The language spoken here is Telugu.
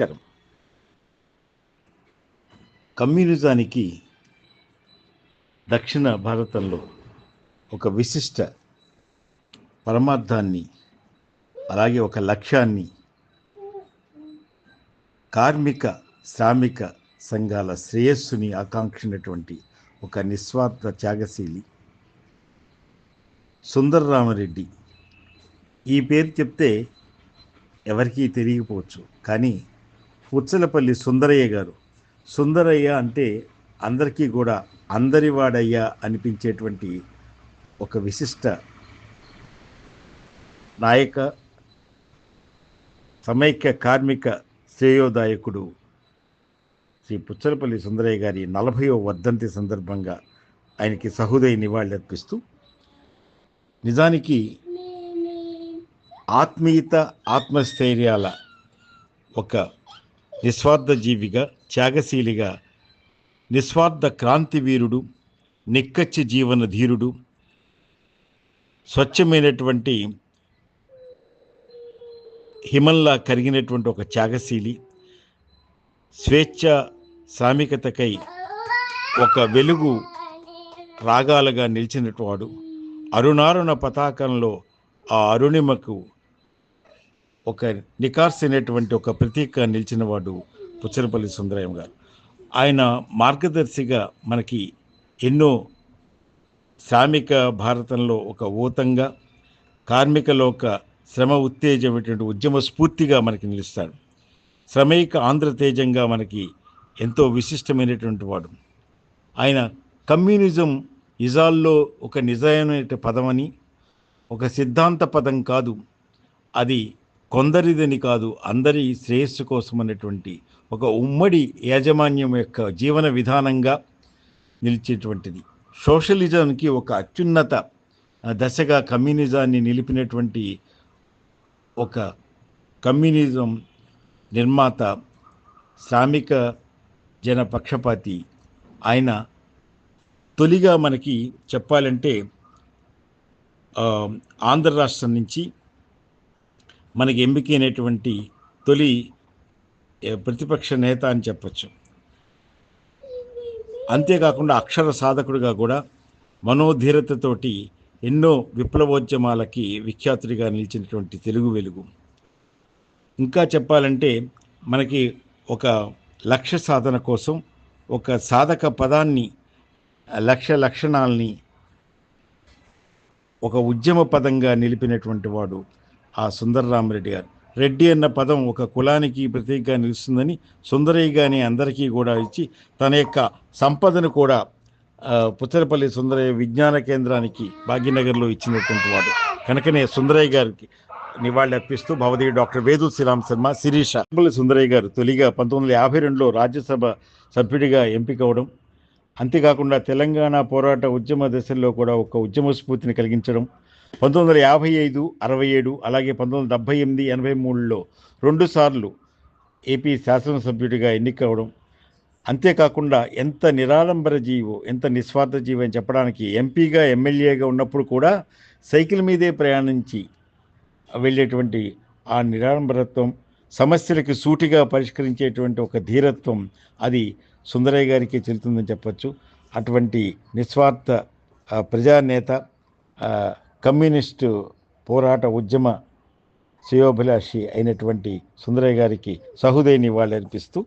నమస్కారం. కమ్యూనిజానికి దక్షిణ భారతంలో ఒక విశిష్ట పరమార్థాన్ని అలాగే ఒక లక్ష్యాన్ని కార్మిక శ్రామిక సంఘాల శ్రేయస్సుని ఆకాంక్షినటువంటి ఒక నిస్వార్థ త్యాగశీలి సుందరరామరెడ్డి. ఈ పేరు చెప్తే ఎవరికీ తెలియకపోవచ్చు కానీ పుచ్చలపల్లి సుందరయ్య గారు. సుందరయ్య అంటే అందరికీ కూడా అందరివాడయ్యా అనిపించేటువంటి ఒక విశిష్ట నాయక సమైక్య కార్మిక శ్రేయోదాయకుడు శ్రీ పుచ్చలపల్లి సుందరయ్య గారి నలభైవ వర్ధంతి సందర్భంగా ఆయనకి సహృదయ నివాళులర్పిస్తూ నిజానికి ఆత్మీయత ఆత్మస్థైర్యాల ఒక నిస్వార్థ జీవిగా త్యాగశీలిగా నిస్వార్థ క్రాంతివీరుడు నిక్కచ్చి జీవన ధీరుడు స్వచ్ఛమైనటువంటి హిమల్లా కరిగినటువంటి ఒక త్యాగశీలి స్వేచ్ఛ శ్రామికతకై ఒక వెలుగు రాగాలుగా నిలిచినటువాడు అరుణారుణ పతాకంలో ఆ అరుణిమకు ఒక నికార్సైనటువంటి ఒక ప్రతీక నిలిచినవాడు పుచ్చనపల్లి సుందరయ్య గారు. ఆయన మార్గదర్శిగా మనకి ఎన్నో శ్రామిక భారతంలో ఒక ఊతంగా కార్మికలో ఒక శ్రమ ఉత్తేజమైనటువంటి ఉద్యమ స్ఫూర్తిగా మనకి నిలుస్తాడు. శ్రమైక ఆంధ్రతేజంగా మనకి ఎంతో విశిష్టమైనటువంటి వాడు. ఆయన కమ్యూనిజం ఇజాల్లో ఒక నిజమైన పదమని ఒక సిద్ధాంత పదం కాదు. అది కొందరిదని కాదు అందరి శ్రేయస్సు కోసం అనేటువంటి ఒక ఉమ్మడి యాజమాన్యం యొక్క జీవన విధానంగా నిలిచేటువంటిది. సోషలిజంకి ఒక అత్యున్నత దశగా కమ్యూనిజాన్ని నిలిపినటువంటి ఒక కమ్యూనిజం నిర్మాత శ్రామిక జన పక్షపాతి. ఆయన తొలిగా మనకి చెప్పాలంటే ఆంధ్ర రాష్ట్రం నుంచి మనకి ఎంపికైనటువంటి తొలి ప్రతిపక్ష నేత అని చెప్పచ్చు. అంతేకాకుండా అక్షర సాధకుడిగా కూడా మనోధీరతతోటి ఎన్నో విప్లవోద్యమాలకి విఖ్యాతుడిగా నిలిచినటువంటి తెలుగు వెలుగు. ఇంకా చెప్పాలంటే మనకి ఒక లక్ష్య సాధన కోసం ఒక సాధక పదాన్ని లక్ష్య లక్షణాలని ఒక ఉద్యమ పదంగా నిలిపినటువంటి వాడు ఆ సుందరరామరెడ్డి గారు. రెడ్డి అన్న పదం ఒక కులానికి ప్రతీకగా నిలుస్తుందని సుందరయ్య గాని అందరికీ కూడా ఇచ్చి తన యొక్క సంపదను కూడా పుచ్చరపల్లి సుందరయ్య విజ్ఞాన కేంద్రానికి భాగ్యనగర్లో ఇచ్చినటువంటి వాడు. కనుకనే సుందరయ్య గారికి నివాళి అర్పిస్తూ భవదేవి డాక్టర్ వేదు శ్రీరామ్ శర్మ శిరీష సుందరయ్య గారు తొలిగా పంతొమ్మిది వందల యాభై రెండులో రాజ్యసభ సభ్యుడిగా ఎంపికవడం అంతేకాకుండా తెలంగాణ పోరాట ఉద్యమ దశల్లో కూడా ఒక ఉద్యమ స్ఫూర్తిని కలిగించడం పంతొమ్మిది వందల యాభై ఐదు అరవై ఏడు అలాగే పంతొమ్మిది వందల డెబ్భై ఎనిమిది ఎనభై మూడులో రెండుసార్లు ఏపీ శాసనసభ్యుడిగా ఎన్నికవడం. అంతేకాకుండా ఎంత నిరాడంబర జీవో ఎంత నిస్వార్థ జీవో అని చెప్పడానికి ఎంపీగా ఎమ్మెల్యేగా ఉన్నప్పుడు కూడా సైకిల్ మీదే ప్రయాణించి వెళ్ళేటువంటి ఆ నిరాడంబరత్వం సమస్యలకి సూటిగా పరిష్కరించేటువంటి ఒక ధీరత్వం అది సుందరయ్య గారికి చెల్లుతుందని చెప్పచ్చు. అటువంటి నిస్వార్థ ప్రజానేత కమ్యూనిస్టు పోరాట ఉద్యమ శ్రేయోభిలాషి అయినటువంటి సుందరయ్య గారికి సహృదయ నివాళి అర్పిస్తూ